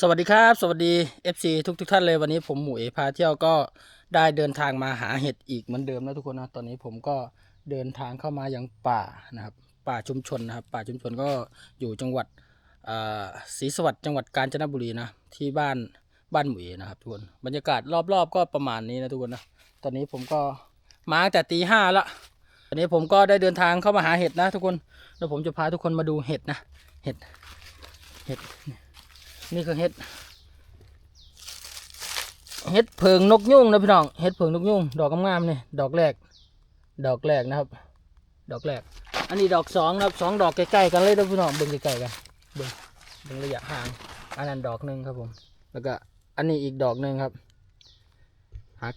สวัสดีครับ สวัสดี FC ทุกทุกท่านเลยวันนี้ผมหมูเอพาเที่ยวก็ได้เดินทางมาหาเห็ดอีกเหมือนเดิมนะทุกคนนะตอนนี้ผมก็เดินทางเข้ามายังป่านะครับ ป่าชุมชนนะครับ ป่าชุมชนก็อยู่จังหวัดศรีสวัสดิ์จังหวัดกาญจนบุรีนะที่บ้านบ้านหมูเอนะครับทุกคนบรรยากาศรอบๆ ก็ประมาณนี้นะทุกคนนะตอนนี้ผมก็มาตั้งแต่ตีห้าละตอนนี้ผมก็ได้เดินทางเข้ามาหาเห็ดนะทุกคนแล้วผมจะพาทุกคนมาดูเห็ดนะเห็ดเห็ด นี่คือเห็ด เห็ดเพิงนกยุงนะพี่น้อง เห็ดเพิงนกยุงดอกงามๆนี่ดอกแรก ดอกแรกนะครับ ดอกแรก อันนี้ดอกสองนะครับสองดอกใกล้ๆกันเลยนะพี่น้อง เบิ่งใกล้ๆกัน เบิ่ง เบิ่งระยะห่าง อันนั้นดอกหนึ่งครับผม แล้วก็อันนี้อีกดอกหนึ่งครับ หัก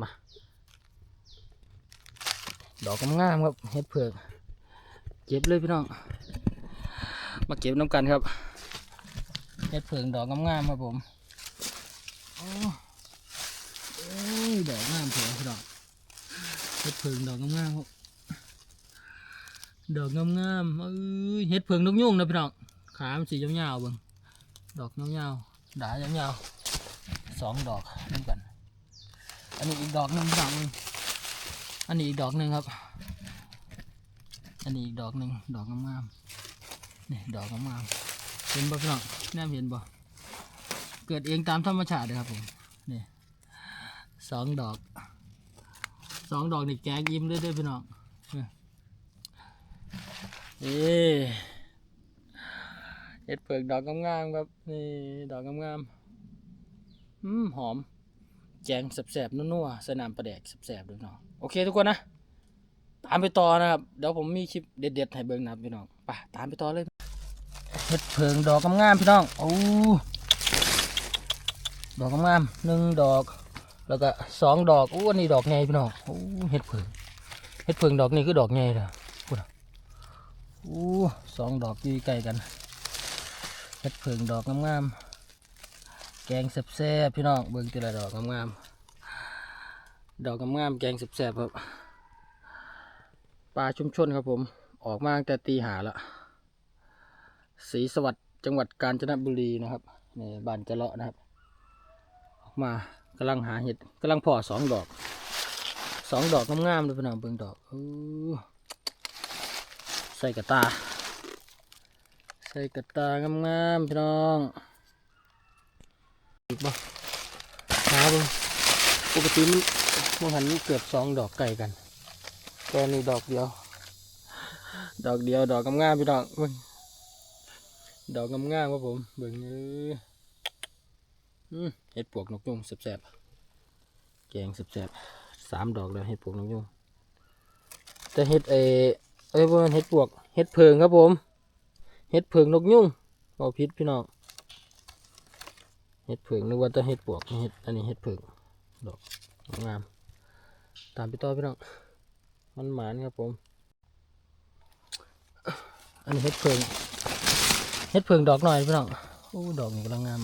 มา ดอกงามๆครับ เห็ดเพิงเก็บเลยพี่น้อง มาเก็บน้ำกันครับ ห็ดเพิงดอกงามๆครับผมโอ้โอ้ยดอกงามเถอะดอกเห็ดเพิงดอกงามๆครับดอกงามๆเอ้ยเห็ดเพิงนกยุ่งนะพี่น้องขามสียาวๆเบิ่งดอกยาวๆด่ายาวๆสองดอกนั่นกัน อันนี้อีกดอกหนึ่งพี่น้องอันนี้อีกดอกหนึ่งครับ อันนี้อีกดอกหนึ่งดอกงามๆนี่ดอกงามๆ เห็นบ่พี่น้องแนมเห็นบ่เกิดเองตามธรรมชาติเลยครับผมนี่สองดอกสองดอกนี่แกงยิ้มเลยเด้อพี่น้องนี่เห็ดเผือกดอกงามๆครับนี่ดอกงามๆอืมหอม แกงแสบๆนัวๆสนามปลาแดกแสบๆด้วยน้องโอเคทุกคนนะ ตามไปต่อนะครับ เดี๋ยวผมมีคลิปเด็ดๆให้เบิ่งนะพี่น้องไปตามไปต่อเลย เห็ดเพิงดอกงามๆพี่น้องโอ้ดอกงามๆหนึ่งดอก แล้วก็สองดอกอู้อันนี้ดอกใหญ่พี่น้องโอ้เห็ดเพิงเห็ดเพิงดอกนี้คือดอกใหญ่เลยพูดโอ้สองดอกอยู่ใกล้กันเห็ดเพิงดอกงามๆแกงแซ่บๆพี่น้องเบิ่งทีละดอกงามๆดอกงามๆแกงแซ่บๆครับปลาชุมชนครับผมออกมาตั้งแต่ตีหาละ ศรีสวัสดิ์จังหวัดกาญจนบุรีนะครับนี่บ้านจะเลาะนะครับ ออกมากำลังหาเห็ดกำลังเพอสองดอกสองดอกงามๆเลยพี่น้องเบิ่งดอกอใส่กระตา ใส่กระตางามๆพี่น้องอีกบ่หาบ่ปกติมันมันหันเกือบสองดอกไก่กันแต่นี่ดอกเดียว ดอกเดียวดอกงามๆพี่น้องเบิ่ง ดอกงามๆครับผมเบิ่งเอ้ยอืมเห็ดปวกนกยุงแซ่บๆแกงแซ่บๆสามดอกแล้วเห็ดปวกนกยุงแต่เห็ดเอเอ้ยว่ามันเห็ดปวกเห็ดเพิงครับผมเห็ดเพิงนกยุงเอาพิษพี่น้องเห็ดเพิงนึกว่าจะเห็ดปวกเห็ดอันนี้เห็ดเพิงดอกงาม ตามไปต่อพี่น้องมันหมานครับผม อันนี้เห็ดเพิง เฮ็ดเพิงดอกหน่อยพี่น้องโอ้ดอกนี่กำลังงาม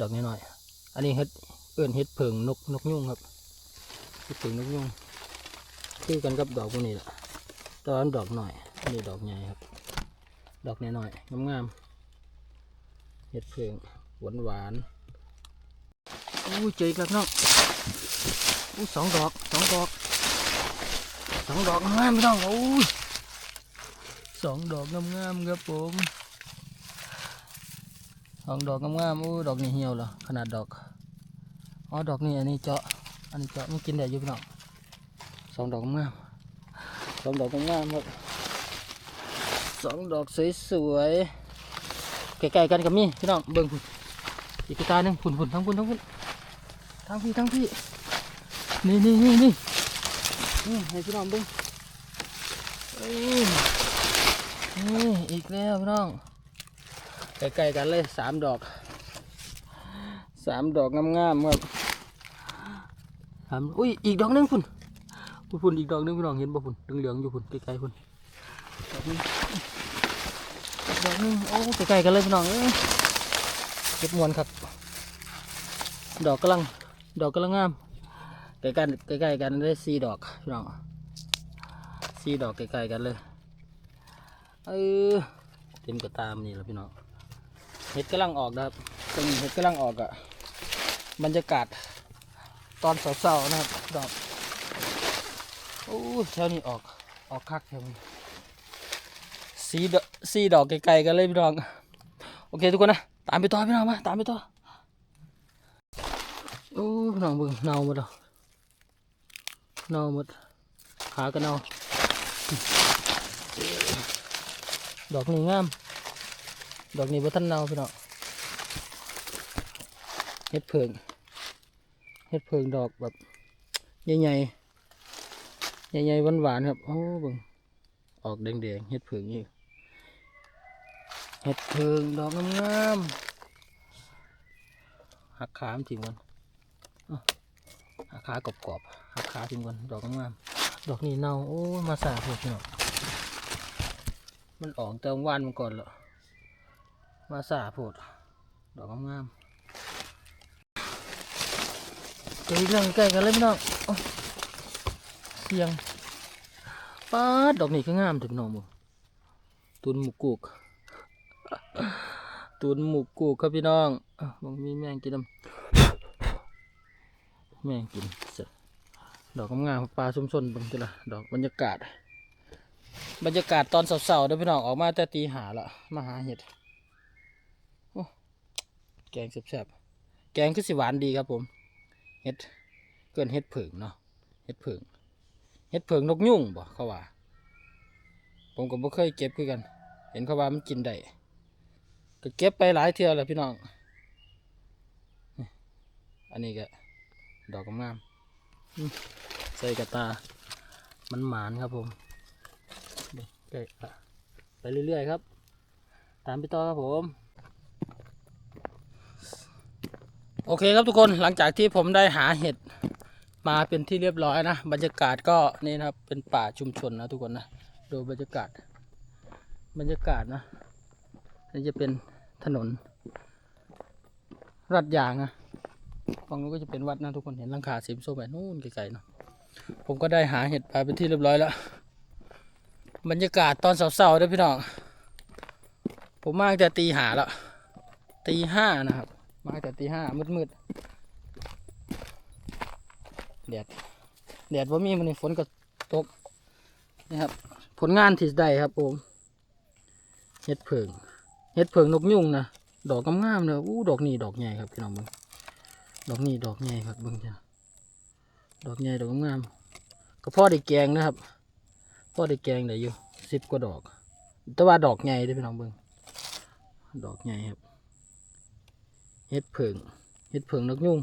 ดอกน้อยๆอันนี้เฮ็ดเอื่นเฮ็ดเพิงนกนกยุงครับเฮ็ดเพิงนกยุงคือกันกับดอกพวกนี้แหละตอนดอกหน่อยอันนี้ดอกใหญ่ครับ ดอกน้อยๆงามๆเฮ็ดเพิงหวานหวานๆโอ้เจออีกแล้วน้องโอ้สองดอกสองดอกสองดอกงามพี่น้องโอ้สองดอกงามๆครับผม สองดอกงามๆอู้ดอกนี้เหี่ยวเหรอขนาดดอกอ๋อดอกนี้อันนี้เจาะอันนี้เจาะมันกินได้อยู่พี่น้องสองดอกงามสองดอกงามครับสองดอกสวยๆใกล้ๆกันกับมี่พี่น้องเบิ่งพุ่นอีกตาหนึ่งพุ่นพุ่นทั้งพุ่นทั้งพุ่นทั้งพี่ทั้งพี่นี่นี่นี่นี่นี่ให้พี่น้องเบิ่งอ้ยนี่อีกแล้วพี่น้อง ใกล้ๆกันเลยสามดอกสามดอกงามๆครับสามอุ้ยอีกดอกหนึงพุ่นพุ่นอีกดอกหนึงพี่น้องเห็นบ่พุ่นเหลืองๆอยู่พุ่นใกล้ๆพุ่นดอกหนึงอีกดอกนึงโอ้ใกล้ๆกันเลยพี่น้องเอ้ยเก็บมวนครับ ดอกกำลังดอกกำลังงามใกล้กันใกล้ๆกันได้สี่ดอกพี่น้องสี่ดอกใกล้ๆกันเลยเออเต็มกระตามนี่แหละพี่น้อง เห็ดกำลังออกนะครับตรงนี้เห็ดกำลังออกอะบรรยากาศตอนเช้าๆนะครับดอกโอ้แถวนี้ออกออกคักแถวนี้สีดอกสีดอกไกลๆกันเลยพี่น้องโอเคทุกคนนะตามไปต่อพี่น้องมาตามไปต่อโอ้พี่น้องเบิ่งเน่าหมดแล้วเน่าหมดขาก็เน่าดอกนี้งาม ดอกนี้บ่ทันเน่าพี่น้องเฮ็ดเพิงเฮ็ดเพิงดอกแบบใหญ่ๆใหญ่ๆหวานๆครับโอ้เบิ่งออกแดงๆเฮ็ดเพิงนี่เฮ็ดเพิงดอกงามๆหักขามนทิ้งมันอ้าวหักขากรอบๆหักขาทิ้งมันดอกงามๆดอกนี้เน่าโอ้ยมาสาพวกพี่น้องมันออกเติมวานมันก่อนเหรอ มาสาโพดดอกงามๆเจอเรื่องใกล้กันเลยพี่น้องเสียงป้าดอกนี้ก็งามถึงน้องมึงตุนหมูกุกตุนหมูกุกครับพี่น้องอะมึงมีแมงกินน้ำแมงกินเสร็จดอกงามปลาชุ่มชนเบังจ้ะละดอกบรรยากาศ บรรยากาศตอนเสาร์ๆเด้อพี่น้องออกมาแต่ตีหาละมาหาเห็ด แกงแซ่บๆแกงคือสิหวานดีครับผมเห็ดเกินเห็ดเผิงเนาะเห็ดเผิงเห็ดเผิงนกยุ่งบ่เขาว่า ผมก็บ่เคยเก็บคือกัน เห็นเขาว่ามันกินได้ก็เก็บไปหลายเทื่อแล้วพี่น้อง อันนี้ก็ดอกงามใส่กระตา มันหมานครับผมเบิ่งใกไปเรื่อยๆครับ ตามไปต่อครับผม โอเคครับทุกคนหลังจากที่ผมได้หาเห็ดมาเป็นที่เรียบร้อยนะ บรรยากาศก็นี่นะครับเป็นป่าชุมชนนะทุกคนนะดูบรรยากาศ บรรยากาศนะนี่จะเป็นถนนรัดยางนะฝั่งนู้นก็จะเป็นวัดนะทุกคนเห็นลังคาสีส้มแบบนู้นไกลๆเนาะผมก็ได้หาเห็ดไปเป็นที่เรียบร้อยแล้ว บรรยากาศตอนเสาร์ๆด้วยพี่น้องผมมาตั้งแต่ตีหาแล้วตีห้านะครับ มาแต่ตีห้ามืดมืดๆแดดแดดว่ามีมันนี่ฝนก็ตกนี่ครับ ผลงานที่ได้ครับผมเห็ดเผิงเห็ดเผิงนกยุ่งนะดอกงามๆเลยอู้ดอกนี่ดอกใหญ่ครับพี่น้องมึงดอกนี่ดอกใหญ่ครับเบิ่งจ้ะดอกใหญ่ดอกงามก็พ่อได้แกงนะครับพ่อได้แกงได้อยู่สิบกว่าดอก แต่ว่าดอกใหญ่ด้อพี่น้องเบิ่งดอกใหญ่ครับ เห็ดเผิงเห็ดเผิงนกยุ่ง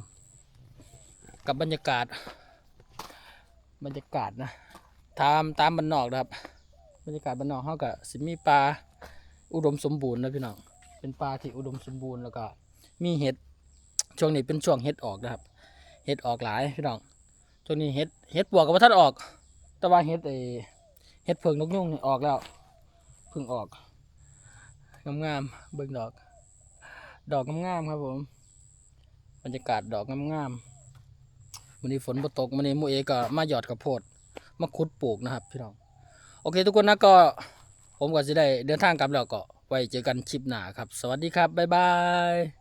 กับบรรยากาศ บรรยากาศนะตามตามบ้านนอกนะครับ บรรยากาศบ้านนอกเขากับสิมีปลาอุดมสมบูรณ์นะพี่น้องเป็นปลาที่อุดมสมบูรณ์แล้วก็มีเห็ดช่วงนี้เป็นช่วงเห็ดออกนะครับ เห็ดออกหลายพี่น้องช่วงนี้เห็ดเห็ดบวกกับว่าท่านออก แต่ว่าเห็ดไอเห็ดเผิงนกยุ่งออกแล้วเพิ่งออกงามๆเบิ่งดอก ดอกงามๆครับผม บรรยากาศดอกงามๆวันนี้ฝนตกวันนี้มูเอก็มาหยอดกับโพดมาคุดปลูกนะครับ พี่น้อง โอเค ทุกคนนะก็ผมก็จะได้เดินทางกลับแล้วก็ไว้เจอกันคลิปหน้าครับ สวัสดีครับ บ๊ายบาย